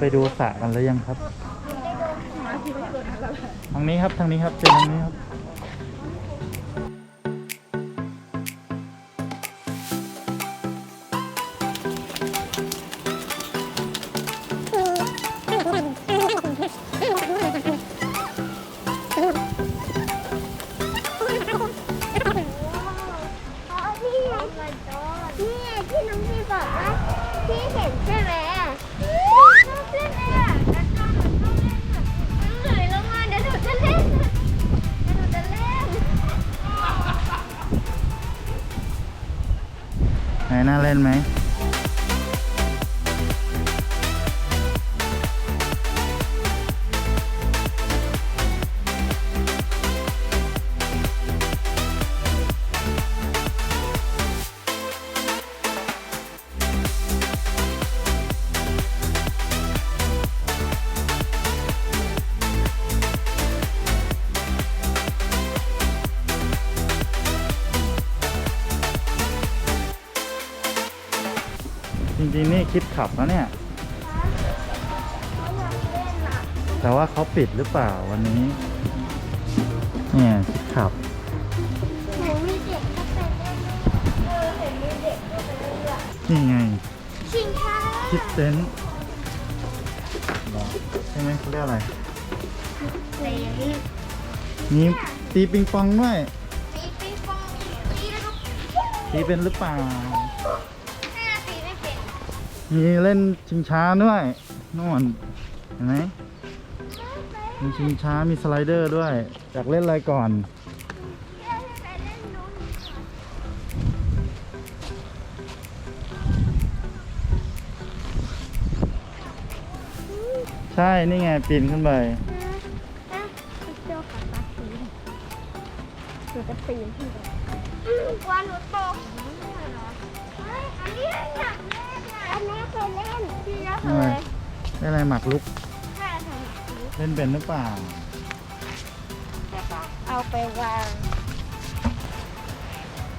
ไปดูสระกันแล้วยังครับ ทางนี้ครับทางนี้ครับเจอนทางนี้ครับ น่าเล่นไหม จริงๆนี่คิดขับแล้วเนี่ยเขาอยากเล่นอะแต่ว่าเขาปิดหรือเปล่าวันนี้ เนี่ยคิดขับหนูมีเด็กก็ไปเล่นเออเห็นมีเด็กก็ไปเล่นอะนี่ไง ชิงช้าคิดเซนต์เหรอใช่ไหมเขาเรียกอะไรเล่นมีตีปิงปองด้วย ตีปีฟองตีแล้วก็ ตีเป็นหรือเปล่าห้าตีไม่เป็น มีเล่นชิงช้าด้วยนู่นเห็นไหมมีชิงช้ามีสไลเดอร์ด้วยอยากเล่นอะไรก่อนใช่ นี่ไงปีนขึ้นไปเจ้าขาตาสีหนูจะปีนขึ้นไปกลัวหนูตก เคยได้อะไรหมักลุกแค่ทำเล่นเป็นหรือเปล่าเอาไปวาง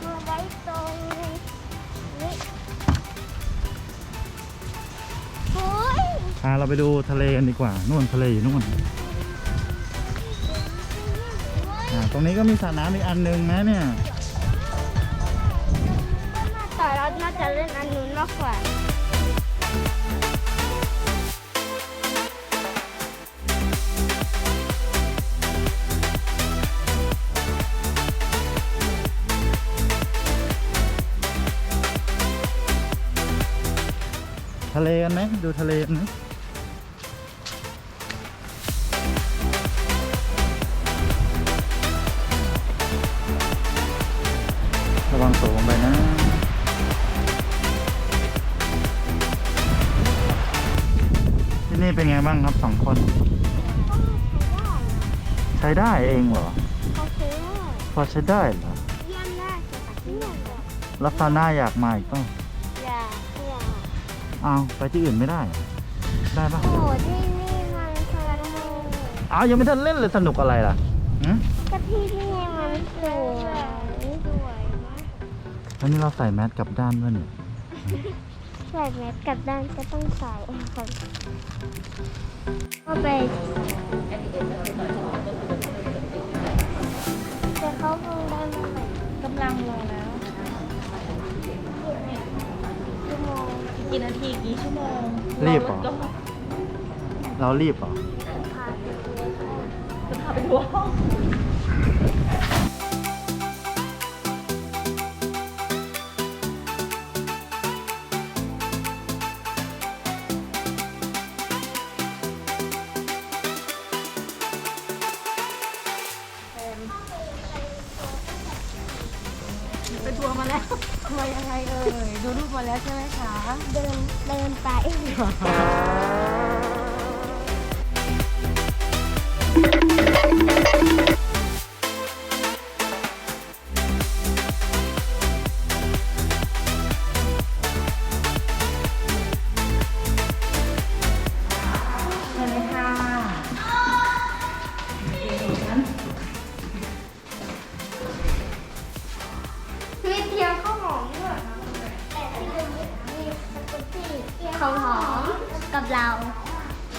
มาไว้ตรงนี้โอ้ยพาเราไปดูทะเลกันดีกว่านู่นทะเลอยู่นู่นอ่าตรงนี้ก็มีสระน้ำอีกอันหนึงนะเนี่ย แต่เราน่าจะเล่นอันนู้นมากกว่า ทะเลกันไหมดูทะเลกันไหมระวังตกลงไปนะที่นี่เป็นไงบ้างครับสองคน ใช้ได้เองเหรอเขาซื้อพอใช้ได้เหรอเยี่ยมมากเลยค่ะเยี่ยมเลยแล้วซาวน่าอยากมาอีกต้องอย่าอย่าเอาไปที่อื่นไม่ได้เหรอได้ปะโอ้ที่นี่มันสนุกอ้าวยังไม่ทันเล่นเลยสนุกอะไรล่ะหืมก็ที่นี่มันสวยสวยมากแล้วนี่เราใส่แมสกลับด้านด้วยเนี่ยใส่แมสกลับด้านก็ต้องใส่ครับก็ไป เรารีบเหรอจะพาไปทัวร์ห้องไปทัวร์มาแล้วทัวร์ยังไงเอ่ย ดูรูปมาแล้วใช่ไหมคะ เดินเดินไป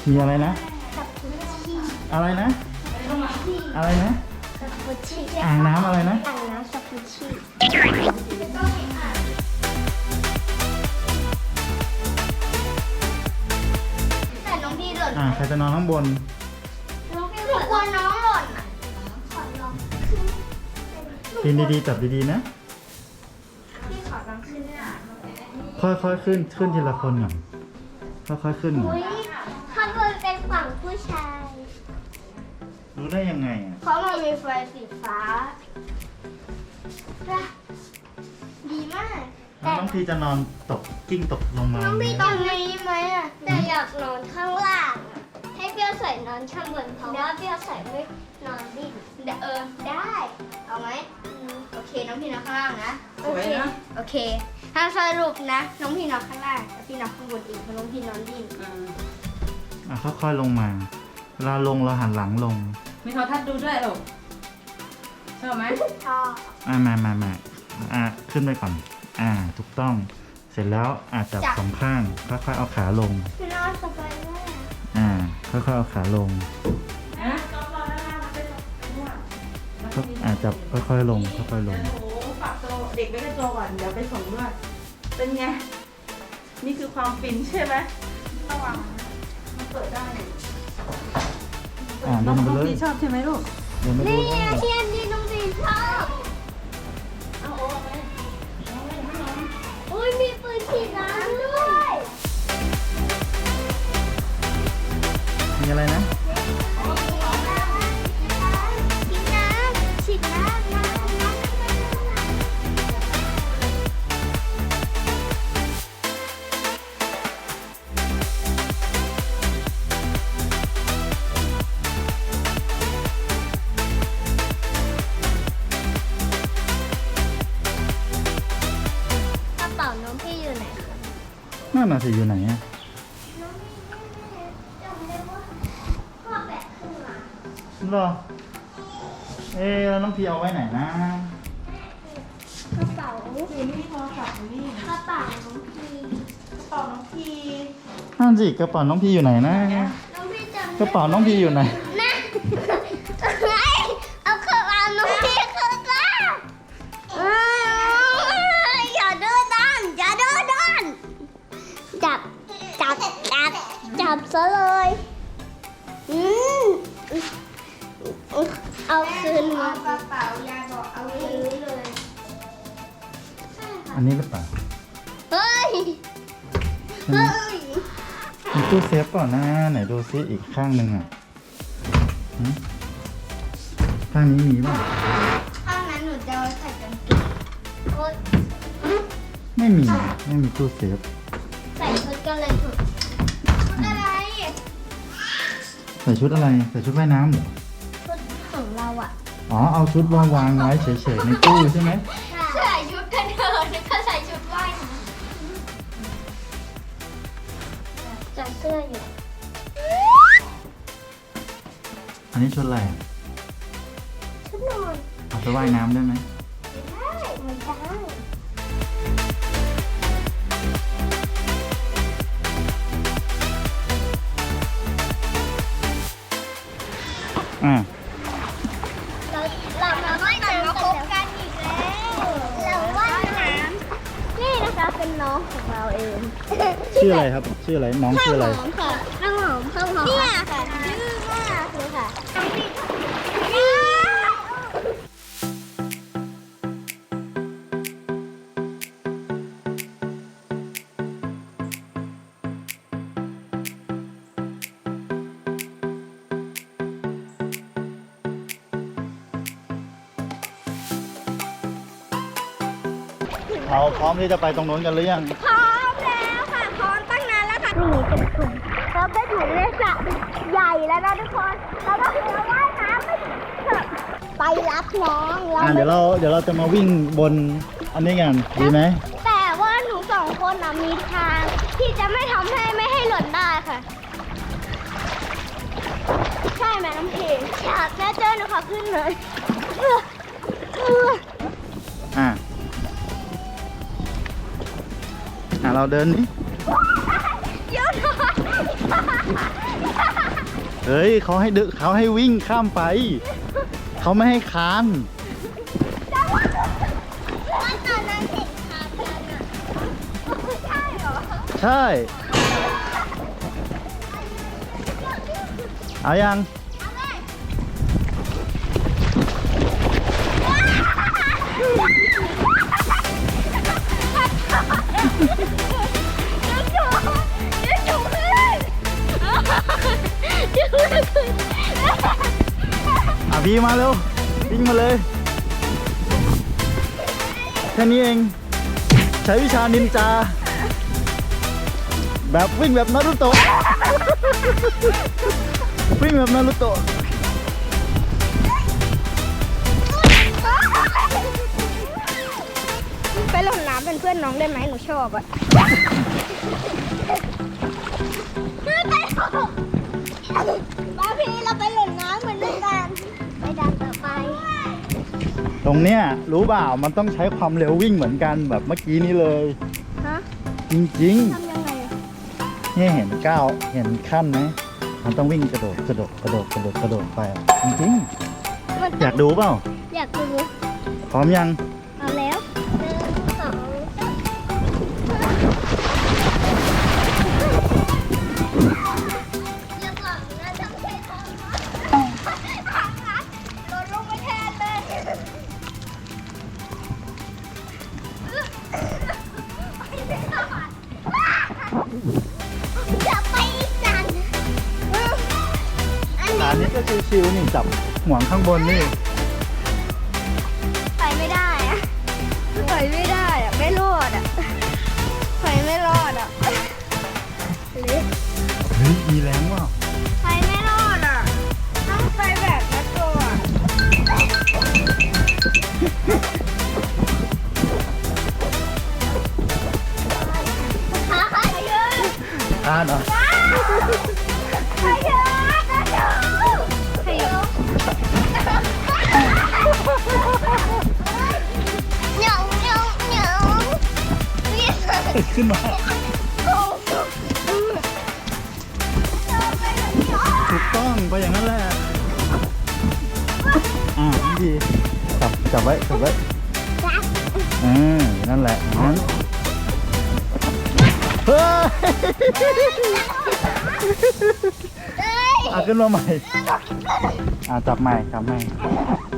มีอะไรนะสกุตตี้อะไรนะ อะไรนะสกุตตี้อ่างน้ำอะไรนะ อ่างน้ำสกุตตี้แต่น้องพี่หล่นอ่าใครจะนอนข้างบน น้องพี่หล่นกลัวน้องหล่นอะขอลองขึ้นปีนดีๆจับดีๆนะ พี่ขอลองขึ้นหน่อยค่อยๆขึ้นขึ้นทีละคนก่อนค่อยๆขึ้นก่อน อุ้ย ได้ยังไงอะเพราะมันมีไฟสีฟ้า ดีมาก แล้วน้องพีจะนอนตกกิ้งตกลงมาน้องพี่ตรงนี้ไหมอะ แต่อยากนอนข้างล่างอะให้เปรี้ยวใส่นอนข้างบนเพราะว่าเปรี้ยวใส่ไม่นอนดิ้นเดี๋ยวเออได้ เอาไหมอืมโอเคน้องพี่นอนข้างล่างนะสวยนะ โอเคถ้าสรุปนะ น้องพี่นอนข้างล่างแต่พี่นอนข้างบนอีกเพราะน้องพี่นอนดิ้น อ่าอะค่อยๆลงมาเวลาลงเราหันหลังลง มีโทรทัศน์ดูด้วยเหรอชอบไหมชอบอ่ามามามาอ่าขึ้นไปก่อน อ่า ถูกต้อง เสร็จแล้วอาจจับสองข้างค่อยๆเอาขาลงพี่นอนสบายมากอ่า ค่อยๆเอาขาลงนะก็อาจจับค่อยๆลงค่อยๆลง โอ้โหฝากตัวเด็กไว้ในตัวก่อนเดี๋ยวไปส่งด้วย เป็นไง นี่คือความฟินใช่ไหมระวังมันเปิดได้ อ่าน้ลองงไปน้องเลยพีชอบใช่ไหมลูก เดินไปดูนี่แล้วเทียนที่น้องพี่ชอบเอาโอ้ไหมอุ้ยมีปืนฉีดน้ำด้ นั่นน่ะสิอยู่ไหนอะน้องพี่จำได้ว่าพ่อแบกขึ้นมาเหรอ เอ๊ะแล้วน้องพีเอาไว้ไหนนะ กระเป๋าอยู่นี่โทรศัพท์อยู่นี่กระเป๋าน้องพี่กระเป๋าน้องพีนั่นสิกระเป๋าน้องพีอยู่ไหนนะ น้องพี่จำกระเป๋าน้องพีอยู่ไหน นะ อันนี้หรือเปล่าเฮ้ยใช่ไหมเฮ้ย มีตู้เซฟก่อนนะไหนดูซิอีกข้างหนึ่งอะหึข้างนี้มีป่ะข้างนั้นหนูจะเอาไว้ใส่กางเกงโอ๊ยไม่มีไม่มีตู้เซฟใส่ชุดกันเลยชุดชุดอะไร ใส่ชุดอะไรใส่ชุดว่ายน้ำเหรอชุดของเราอะ อ๋อเอาชุดวางวางไว้เฉยๆในตู้ใช่ไหม จัดเสื้ออยู่ อันนี้ชุดอะไรชุดนอน เอาไปว่ายน้ำได้ไหม เราว่ายน้ำนี่นะคะเป็นน้องของเราเองชื่ออะไรครับ ชื่ออะไรน้องชื่ออะไร ข้าวหอมค่ะข้าวหอมข้าวหอมเนี่ยค่ะดื้อมากเลยค่ะเราพร้อมที่จะไปตรงนู้นกันหรือยัง พร้อ นานแล้วค่ะนี่เป็นกลุ่มเราไปถึงในสระใหญ่แล้วนะทุกคนเราก็คือเราว่ายน้ำไปเถอะไปรับน้องเราอ่าไม่เดี๋ยวเราเดี๋ยวเราจะมาวิ่งบนอันนี้กันดีไหมแต่ว่าหนูสองคนนะมีทาง ที่จะไม่ทำให้ไม่ให้หล่นได้ค่ะ ใช่ไหมน้ำเพงอยากแม่เจอหนูขอขึ้นเลยเออเอออ่าอ่าเราเดินนี่เยอะหน่อย เฮ้ยเขาให้เดนเขาให้วิ่งข้ามไป เขาไม่ให้คานว่าตอนนั้นเห็นทางกันอะใช่เหรอใช่ เอายัง อะพี่มาเร็ววิ่งมาเลย แค่นี้เอง ใช้วิชานินจา แบบวิ่งแบบนารุโตะ วิ่งแบบนารุโตะไปหล่นน้ำเป็นเพื่อนน้องได้ไหมหนูชอบอะ บาพี่เราไปหล่นน้ำเหมือนกัน ไปดันต่อไป ตรงเนี้ยรู้เปล่ามันต้องใช้ความเร็ววิ่งเหมือนกันแบบเมื่อกี้นี้เลย ฮะจริงทำยังไงอะๆเนี่ยเห็นก้าวเห็นขั้นไหมมันต้องวิ่งกระโดดกระโดดกระโดดกระโดดกระโดดไปอะจริงมันๆอยากดูเปล่าอยากดูพร้อมยัง ชิวๆนี่จับห่วงข้างบนนี่ไปไม่ได้อะไปไม่ได้อะไม่รอดอะไปไม่รอดอะหรือเฮ้ยมีแรงว่ะไปไม่รอดอะต้องไปแบบนัดตัวอะขาใครเยอะ มาโอ้โหไปแบบนี้เหรอถูกต้องไปอย่างนั้นแหละอ่าดีจับจับไว้จับไว้อืมนั่นแหละนั้นเฮ้ยเอ้ยอะขึ้นมาใหม่อ่าจับใหม่จับใหม่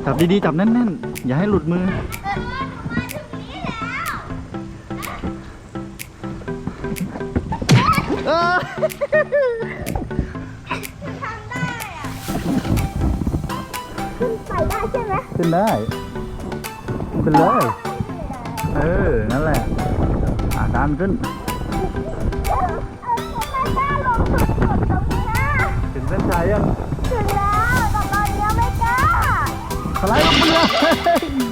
จับดีๆจับแน่นๆอย่าให้หลุดมือ ทำได้อะขึ้นไปได้ใช่ไหมขึ้นได้ขึ้นไปเลย เออ นั่นแหละ อ่าดันขึ้น เออไม่กล้าลงสุดๆตรงนี้นะถึงเส้นชัยยังถึงแล้วแต่ตอนนี้ไม่กล้า สไลด์ลงไปเลยเอ้า